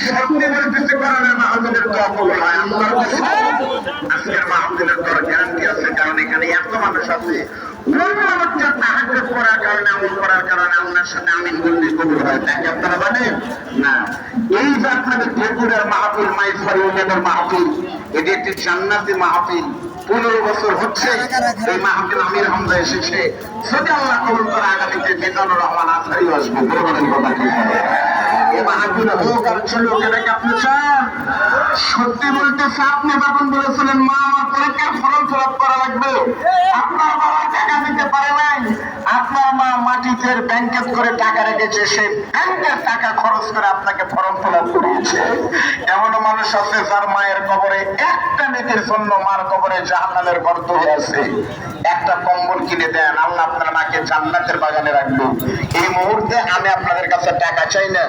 সত্যি বলতেছে কারণে মাহমুদের দোয়া হয় আল্লাহর আজকের মাহমুদের দোয়া গ্যারান্টি আছে, কারণ এখানে এত মানুষ আছে। ওই মানুষটা তাহাজ্জুদ করার কারণে, আমল করার কারণে আল্লাহর সাথে আমিন বললে কবুল হয়। তাকে আপনারা জানেন? না। এই যে আপনাদের ঠাকুরের মাহফিল মাইসবাড়ি ওদের মাহফিল, এটি একটি জান্নাতি মাহফিল। পনেরো বছর হচ্ছে, এই মাহফিল আমির হামজা এসেছে। যদি আল্লাহ কবুল করে, আগামীতে মেজানুর রহমান আসারি আসবে বলে কথা কি সত্যি আপনি তখন বলেছিলেন, মা, আমার পরীক্ষার ফরম করা লাগবে। আপনার বাবা টাকা দিতে পারে নাই। আপনার মা মাটিতে করে টাকা রেখেছে, সেই ব্যাংকের টাকা খরচ করে আপনাকে করিয়েছে। এমনও মানুষ আছে যার মায়ের কবরে একটা মেয়েদের জন্য মার কবরে জাহান্নামের গর্ত হয়ে আছে। একটা কম্বল কিনে দেন, আল্লাহ আপনার মাকে জান্নাতের বাগানে রাখব। এই মুহূর্তে আমি আপনাদের কাছে টাকা চাই না।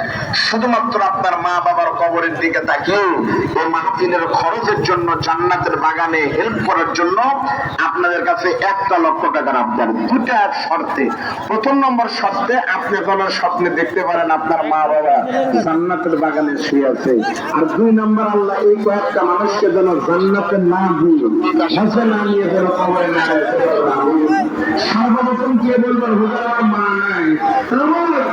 শুধুমাত্র আপনার মা বাবার কবরের দিকে তাকিয়ে এই মাহফিলের খরচের জন্য, জান্নাতের বাগানে হেল্প করার জন্য আপনাদের কাছে একটা লক্ষ টাকার আপনার দুটা শর্তে। প্রথম নম্বর শর্তে, আপনি যেন স্বপ্নে দেখতে পারেন আপনার মা বাবা জান্নাতের বাগানে শুয়ে আছে। আর দুই নম্বর, আল্লাহ এই কয়েকটা মানুষকে যেন জান্নাতে না দিয়ে না নিয়ে যেন কবরে না সর্বপ্রথম কে বলবেন, হুজুর?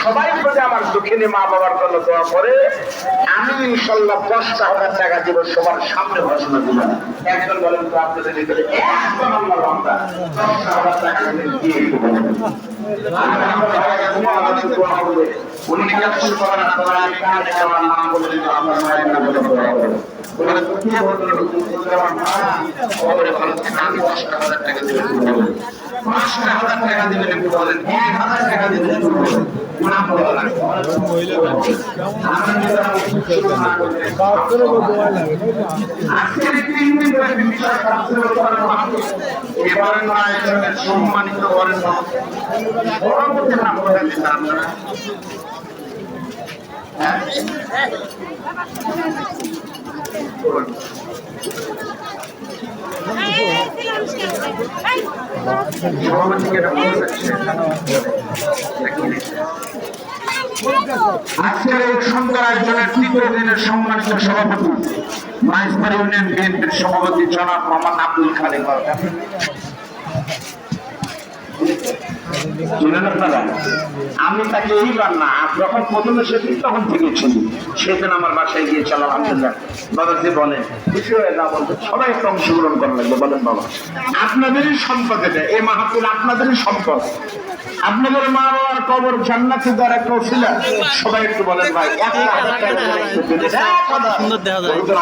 সবাই যদি আমার দুঃখিনী মা বাবার জন্য দোয়া করে আমি ইনশাল্লাহ দশটা হাজার টাকা দিব সবার সামনে ঘোষণা দিব একজন বলেন তো আপনাদের। উনি করেন আমার বলে আমার মায়ের নাম বলে বলে তো বলল, আমার সম্মানিত করেন পরবর্তী আজকের এই সুন্দর দিনের সম্মানিত সভাপতি মাইজবাড়ি ইউনিয়ন বিএনপির সভাপতি জনাব মোহাম্মদ আব্দুল খালেক। আপনারা? আমি তাকে এইবার না যখন প্রথম এসেছি তখন থেকে চিনি সেদিন আমার বাসায় গিয়েছিল আলহামদুলিল্লাহ বাবা যে বলেন খুশি হয়ে যা বলতে সবাই একটু অংশগ্রহণ করা লাগবে বলেন বাবা আপনাদেরই সম্পদ এটা এই মাহাতুল আপনাদেরই সম্পদ আপনাদের মা বাবার কবর জান্নাতি দ্বারা ওসিলা সবাই একটু বলেন ভাই দিলে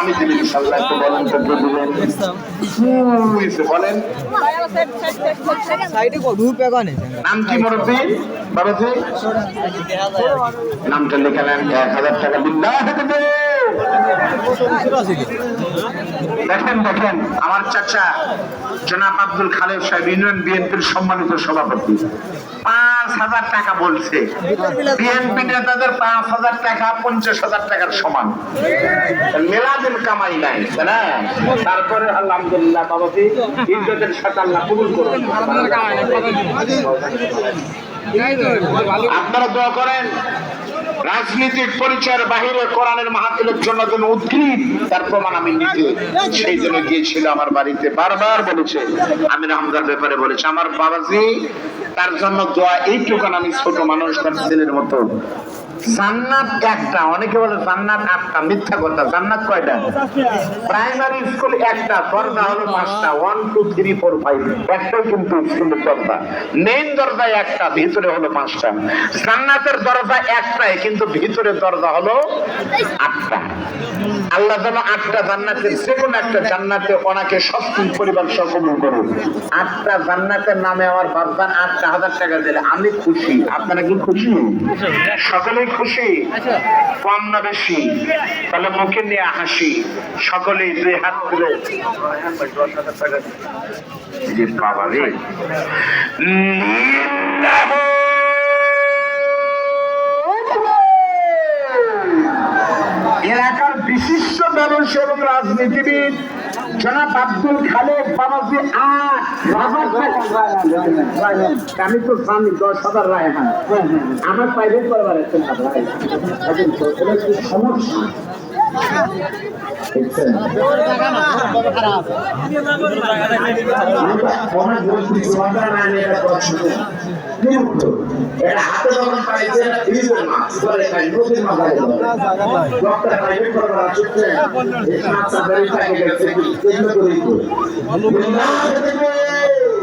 আমি দিবি ইনশাআল্লাহ একটু বলেন বলেন নাম কি মুরব্বী? বাবাজি নামটা লিখালেন এক হাজার টাকা বিল্লাহ দেখেন দেখেন, আমার চাচা জনাব আব্দুল খালেদ সাহেব, ইউনিয়ন বিএনপির সম্মানিত সভাপতি। পাঁচ হাজার টাকা বলছে। বিএনপি নেতাদের পাঁচ হাজার টাকা, পঞ্চাশ হাজার টাকার সমান। মেলাদিন কামাই নাই তারপরে আলহামদুলিল্লাহ, বাবাজি, ইজ্জতের সাথে আল্লাহ কবুল করুন। আপনারা দোয়া করেন, রাজনীতির পরিচয়ের বাহিরে কোরআনের মাহাতিলের জন্য যেন উদ্গ্রীব, তার প্রমাণ আমি নিতে সেই জন্য গিয়েছিল আমার বাড়িতে, বারবার বলেছে। আমি রামদার ব্যাপারে বলেছি, আমার বাবাজি তার জন্য দোয়া এইটুকান আমি ছোট মানুষ দিনের মতো জান্নাত একটা অনেকে বলে জান্নাত আটটা মিথ্যা কথা। জান্নাত কয়টা? প্রাইমারি স্কুল একটা দরজা হলো পাঁচটা। One two three four five একটাই কিন্তু স্কুলের দরজা। মেইন দরজা একটা ভিতরে হলো পাঁচটা। জান্নাতের দরজা একটাই কিন্তু ভিতরে দরজা হলো আটটা। আল্লাহ যেন আটটা জান্নাতের যে কোনো একটা জান্নাতে ওনাকে পরিবার করুন। আটটা জান্নাতের নামে আমার বাবা আটটা হাজার টাকা দিলে আমি খুশি। আপনারা কি খুশি। সকলেই খুশি কম না বেশি। তাহলে মুখে নিয়ে হাসি সকলেই দুই হাত তুলে। যে বাবা রে। এলাকার বিশিষ্ট ব্যবসায়ী এবং রাজনীতিবিদ জনাব আব্দুল খালেক বাবাজি আট আমি তো জানি দশ হাজার রায়হান আমার প্রাইভেট পরিবার আছে সমস্যা।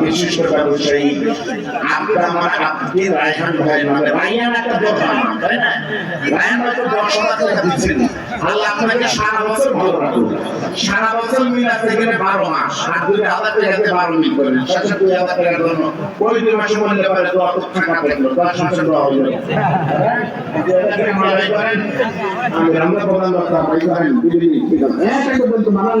বিশিষ্ট ব্যবসায়ী আপনি আমার আপনি রায়হান ভাই মানে রায়হান একটা দোকান তাই না রায়হান ভাই তো দশ হাজার টাকা দিচ্ছেন আল্লাহ আপনাকে সারা বছর ভালো রাখুন সারা বছর মিল আছে? এখানে বারো মাস আর দুই হাজার টাকাতে বারো মিল করেন শেষে দুই হাজার টাকার জন্য ওই দুই মাসে মনে পারে তো অত টাকা পেল দশ মাসের দোয়া হলো আমরা প্রধান কিন্তু বলতে মানান